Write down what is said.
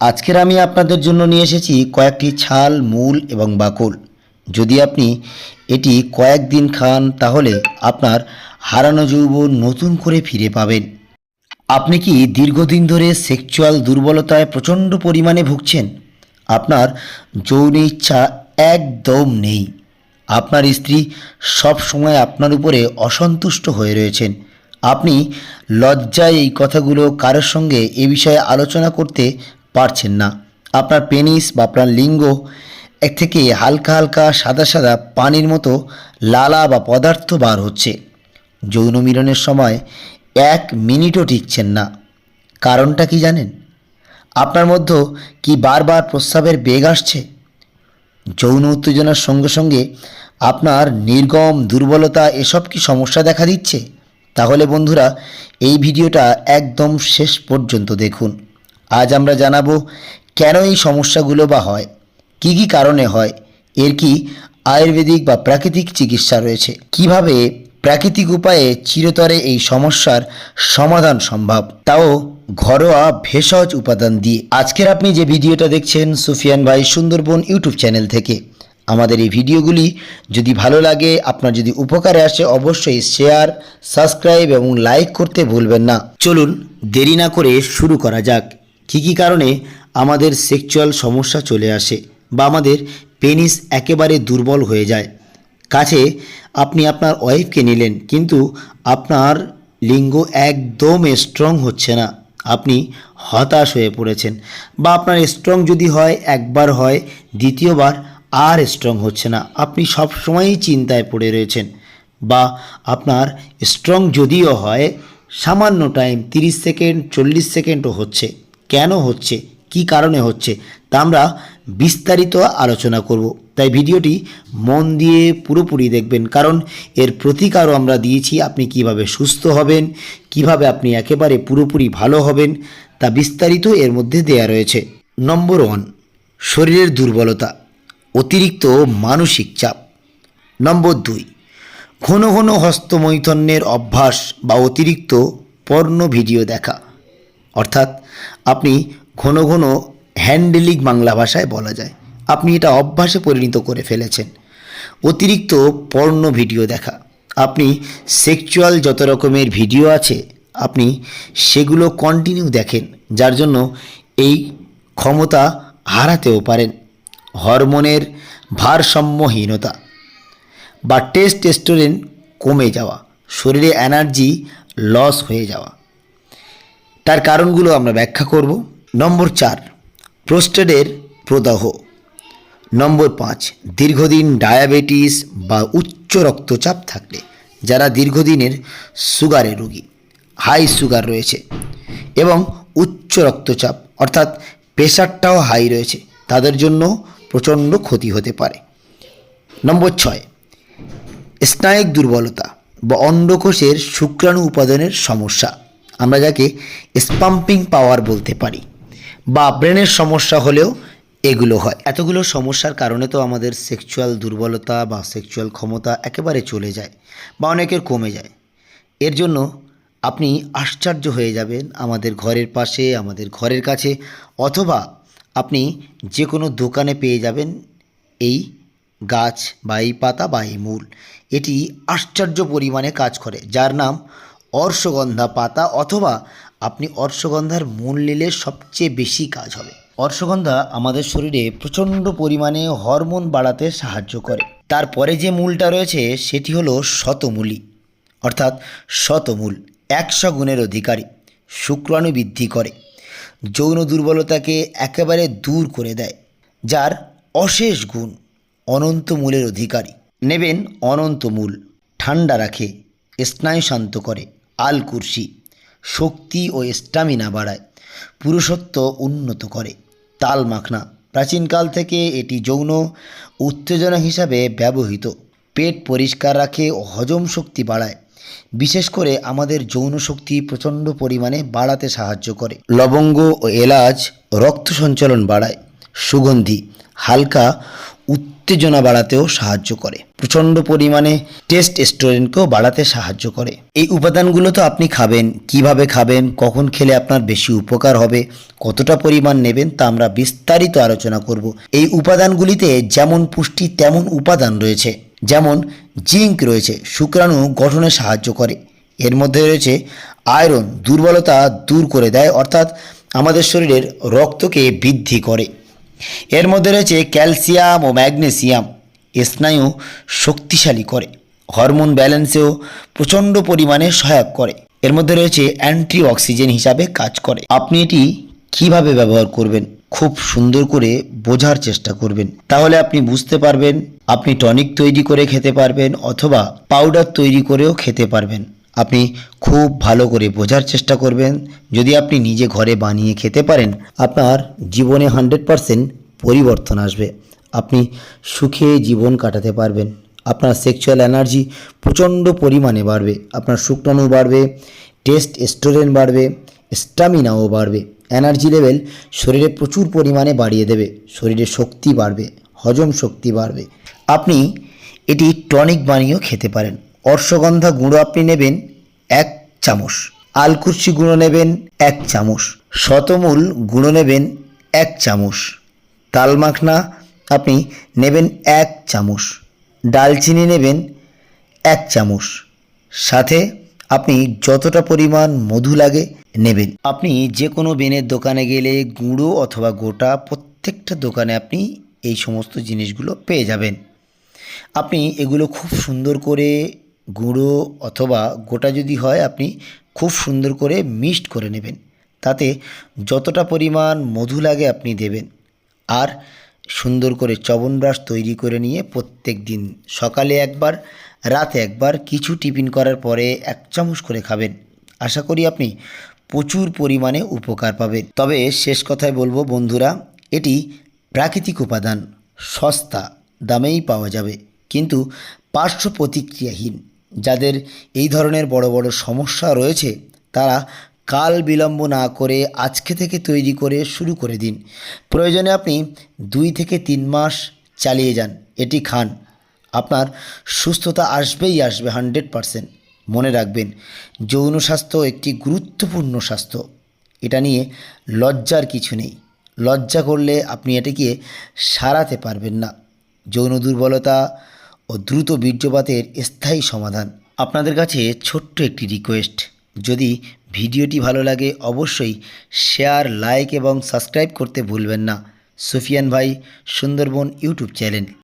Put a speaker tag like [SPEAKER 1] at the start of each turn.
[SPEAKER 1] আজকের আমি আপনাদের জন্য নিয়ে এসেছি কয়েকটি ছাল, মূল এবং বাকল। যদি আপনি এটি কয়েকদিন খান, তাহলে আপনার হারানো যৌবন নতুন করে ফিরে পাবেন। আপনি কি দীর্ঘদিন ধরে সেক্সুয়াল দুর্বলতায় প্রচণ্ড পরিমাণে ভুগছেন? আপনার যৌন ইচ্ছা একদম নেই। আপনার স্ত্রী সব সময় আপনার উপরে অসন্তুষ্ট হয়ে রয়েছেন। আপনি লজ্জায় এই কথাগুলো কারোর সঙ্গে এ বিষয়ে আলোচনা করতে পারছেন না। আপনার পেনিস বা আপনার লিঙ্গ এক থেকে হালকা হালকা সাদা সাদা পানির মতো লালা বা পদার্থ বার হচ্ছে। যৌন মিলনের সময় এক মিনিটও টিকছেন না। কারণটা কি জানেন? আপনার মধ্যে কি বারবার প্রস্রাবের বেগ আসছে? যৌন উত্তেজনার সঙ্গে সঙ্গে আপনার নির্গম দুর্বলতা এসব কি সমস্যা দেখা দিচ্ছে? তাহলে বন্ধুরা, এই ভিডিওটা একদম শেষ পর্যন্ত দেখুন। আজ আমরা জানাব, কেন এই সমস্যাগুলো বা হয়? কি কি কারণে হয়? এর কি আয়ুর্বেদিক বা প্রাকৃতিক চিকিৎসা রয়েছে? কীভাবে প্রাকৃতিক উপায়ে চিরতরে এই সমস্যার সমাধান সম্ভব? তাও ঘরোয়া ভেষজ উপাদান দিয়ে। আজকের আপনি যে ভিডিওটা দেখছেন, সুফিয়ান ভাই সুন্দরবন ইউটিউব চ্যানেল থেকে। আমাদের এই ভিডিওগুলি যদি ভালো লাগে, আপনার যদি উপকারে আসে, অবশ্যই শেয়ার, সাবস্ক্রাইব এবং লাইক করতে ভুলবেন না। চলুন, দেরি না করে শুরু করা যাক। কী কী কারণে আমাদের সেক্সুয়াল সমস্যা চলে আসে বা আমাদের পেনিস একেবারে দুর্বল হয়ে যায়? কাছে আপনি আপনার ওয়াইফকে নিলেন, কিন্তু আপনার লিঙ্গ একদম স্ট্রং হচ্ছে না। আপনি হতাশ হয়ে পড়েছেন বা আপনার স্ট্রং যদি হয়, একবার হয়, দ্বিতীয়বার আর স্ট্রং হচ্ছে না। আপনি সব সময়ই চিন্তায় পড়ে রয়েছেন বা আপনার স্ট্রং যদিও হয়, সামান্য টাইম তিরিশ সেকেন্ড চল্লিশ সেকেন্ডও হচ্ছে। কেন হচ্ছে, কি কারণে হচ্ছে, তা আমরা বিস্তারিত আলোচনা করব। তাই ভিডিওটি মন দিয়ে পুরোপুরি দেখবেন, কারণ এর প্রতিকারও আমরা দিয়েছি, আপনি কীভাবে সুস্থ হবেন, কীভাবে আপনি একেবারে পুরোপুরি ভালো হবেন, তা বিস্তারিত এর মধ্যে দেয়া রয়েছে। নম্বর ওয়ান, শরীরের দুর্বলতা, অতিরিক্ত মানসিক চাপ। নম্বর দুই, ঘন ঘন হস্তমৈথন্যের অভ্যাস বা অতিরিক্ত পর্ণ ভিডিও দেখা। অর্থাৎ আপনি ঘন ঘন হ্যান্ডেলিং বাংলা ভাষায় বলা যায়। আপনি এটা অভ্যাসে পরিণত করে ফেলেছেন। অতিরিক্ত পর্ণ ভিডিও দেখা। আপনি সেক্সুয়াল যত রকমের ভিডিও আছে, আপনি সেগুলো কন্টিনিউ দেখেন, যার জন্য এই ক্ষমতা হারাতেও পারেন। হরমোনের ভারসাম্যহীনতা বা টেস্টোস্টেরন কমে যাওয়া, শরীরে এনার্জি লস হয়ে যাওয়া। তার কারণগুলো আমরা ব্যাখ্যা করব। নম্বর চার, প্রোস্টেডের প্রদাহ। নম্বর পাঁচ, দীর্ঘদিন ডায়াবেটিস বা উচ্চ রক্তচাপ থাকলে, যারা দীর্ঘদিনের সুগারের রোগী, হাই সুগার রয়েছে এবং উচ্চ রক্তচাপ, অর্থাৎ প্রেশারটাও হাই রয়েছে, তাদের জন্য প্রচণ্ড ক্ষতি হতে পারে। নম্বর ছয়, স্নায়িক দুর্বলতা বা অন্ডকোষের শুক্রাণু উপাদানের সমস্যা। আমরা যাকে স্পাম্পিং পাওয়ার বলতে পারি বা ব্রেনের সমস্যা হলেও এগুলো হয়। এতগুলো সমস্যার কারণে তো আমাদের সেক্সুয়াল দুর্বলতা বা সেক্সুয়াল ক্ষমতা একেবারে চলে যায় বা অনেকের কমে যায়। এর জন্য আপনি আশ্চর্য হয়ে যাবেন আমাদের ঘরের পাশে, আমাদের ঘরের কাছে অথবা আপনি যে কোনো দোকানে পেয়ে যাবেন এই গাছ বা এই পাতা বা এই মূল। এটি আশ্চর্য পরিমাণে কাজ করে, যার নাম অর্শগন্ধা পাতা অথবা আপনি অর্শগন্ধার মূল নিলে সবচেয়ে বেশি কাজ হবে। অর্শগন্ধা আমাদের শরীরে প্রচণ্ড পরিমাণে হরমোন বাড়াতে সাহায্য করে। তারপরে যে মূলটা রয়েছে, সেটি হলো শতমূলী, অর্থাৎ শতমূল, একশো গুণের অধিকারী, শুক্রাণু বৃদ্ধি করে, যৌন দুর্বলতাকে একেবারে দূর করে দেয়, যার অশেষ গুণ অনন্ত মূলের অধিকারী। নেবেন অনন্ত মূল, ঠান্ডা রাখে, স্নায়ু শান্ত করে। আলকুরসি শক্তি ও স্টামিনা বাড়ায়, পুরুষত্ব উন্নত করে। তাল মাখনা, প্রাচীনকাল থেকে এটি যৌন উত্তেজনা হিসাবে ব্যবহৃত। পেট পরিষ্কার রাখে ও হজম শক্তি বাড়ায়। বিশেষ করে আমাদের যৌন শক্তি প্রচণ্ড পরিমাণে বাড়াতে সাহায্য করে। লবঙ্গ ও এলাচ রক্ত সঞ্চালন বাড়ায়। সুগন্ধি, হালকা উত্তেজনা বাড়াতেও সাহায্য করে। প্রচণ্ড পরিমাণে টেস্ট স্টোরেন্টকেও বাড়াতে সাহায্য করে। এই উপাদানগুলো তো আপনি খাবেন, কীভাবে খাবেন, কখন খেলে আপনার বেশি উপকার হবে, কতটা পরিমাণ নেবেন তা আমরা বিস্তারিত আলোচনা করব। এই উপাদানগুলিতে যেমন পুষ্টি, তেমন উপাদান রয়েছে। যেমন জিঙ্ক রয়েছে, শুক্রাণু গঠনে সাহায্য করে। এর মধ্যে রয়েছে আয়রন, দুর্বলতা দূর করে দেয়, অর্থাৎ আমাদের শরীরের রক্তকে বৃদ্ধি করে। এর মধ্যে রয়েছে ক্যালসিয়াম ও ম্যাগনেসিয়াম। স্নায়ু শক্তিশালী করে, হরমোন ব্যালেন্সেও প্রচণ্ড পরিমাণে সহায়ক করে। এর মধ্যে রয়েছে অ্যান্টি অক্সিজেন হিসাবে কাজ করে। আপনি এটি কীভাবে ব্যবহার করবেন? খুব সুন্দর করে বোঝার চেষ্টা করবেন। তাহলে আপনি বুঝতে পারবেন, আপনি টনিক তৈরি করে খেতে পারবেন অথবা পাউডার তৈরি করেও খেতে পারবেন। আপনি খুব ভালো করে বোঝার চেষ্টা করবেন। যদি আপনি নিজে ঘরে বানিয়ে খেতে পারেন, আপনার জীবনে হান্ড্রেড পারসেন্ট পরিবর্তন আসবে। আপনি সুখে জীবন কাটাতে পারবেন। আপনার সেক্সুয়াল এনার্জি প্রচণ্ড পরিমাণে বাড়বে। আপনার শুক্রাণু বাড়বে, টেস্ট স্টোরেন বাড়বে, স্টামিনাও বাড়বে। এনার্জি লেভেল শরীরে প্রচুর পরিমাণে বাড়িয়ে দেবে। শরীরে শক্তি বাড়বে, হজম শক্তি বাড়বে। আপনি এটি টনিক বানিয়েও খেতে পারেন। অর্শগন্ধা গুঁড়ো আপনি নেবেন এক চামচ। আলকুরসি গুঁড়ো নেবেন এক চামচ। শতমূল গুঁড়ো নেবেন এক চামচ। তালমাখনা আপনি নেবেন এক চামচ। ডালচিনি নেবেন এক চামচ। সাথে আপনি যতটা পরিমাণ মধু লাগে নেবেন। আপনি যে কোনো বেনের দোকানে গেলে গুঁড়ো অথবা গোটা প্রত্যেকটা দোকানে আপনি এই সমস্ত জিনিসগুলো পেয়ে যাবেন। আপনি এগুলো খুব সুন্দর করে গুঁড়ো অথবা গোটা যদি হয়, আপনি খুব সুন্দর করে মিক্সড করে নেবেন। তাতে যতটা পরিমাণ মধু লাগে আপনি দেবেন। আর সুন্দর করে চবন ব্রাশ তৈরি করে নিয়ে প্রত্যেক দিন সকালে একবার, রাতে একবার কিছু টিফিন করার পরে এক চামচ করে খাবেন। আশা করি আপনি প্রচুর পরিমাণে উপকার পাবেন। তবে শেষ কথায় বলব বন্ধুরা, এটি প্রাকৃতিক উপাদান, সস্তা, দামেই পাওয়া যাবে। কিন্তু পার্শ্ব প্রতিক্রিয়াহীন যাদের এই ধরনের বড় বড় সমস্যা রয়েছে, তারা কাল বিলম্ব না করে আজকে থেকে তৈরি করে শুরু করে দিন। প্রয়োজনে আপনি দুই থেকে তিন মাস চালিয়ে যান, এটি খান। আপনার সুস্থতা আসবেই আসবে হান্ড্রেড পারসেন্ট। মনে রাখবেন, যৌন স্বাস্থ্য একটি গুরুত্বপূর্ণ স্বাস্থ্য। এটা নিয়ে লজ্জার কিছু নেই। লজ্জা করলে আপনি এটিকে সারাতে পারবেন না। যৌন দুর্বলতা ও দ্রুত বীর্যপাতের স্থায়ী সমাধান। আপনাদের কাছে ছোট্ট একটি রিকোয়েস্ট যদি ভিডিওটি ভালো লাগে, অবশ্যই শেয়ার লাইক এবং সাবস্ক্রাইব করতে ভুলবেন না। সুফিয়ান ভাই, সুন্দরবন ইউটিউব চ্যানেল।